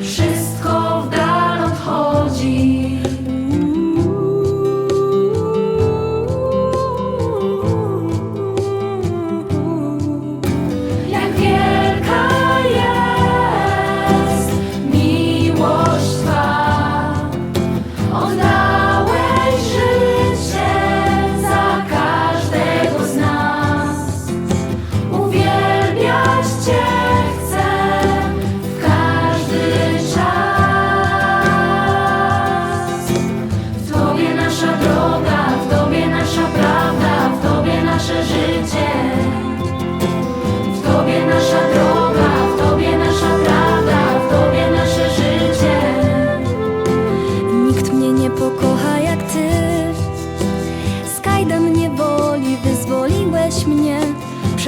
wszystko w dal odchodzi. Jak wielka jest miłość Twa,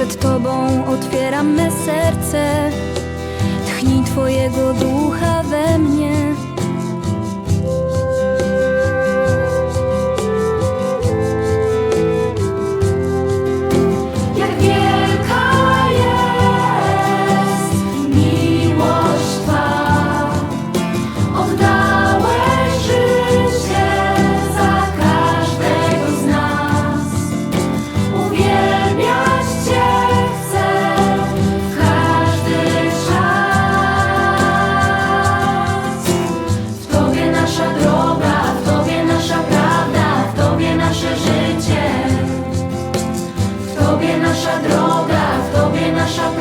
przed Tobą otwieram me serce. Tchnij Twojego ducha we mnie. наша droga, w Tobie nasza praca.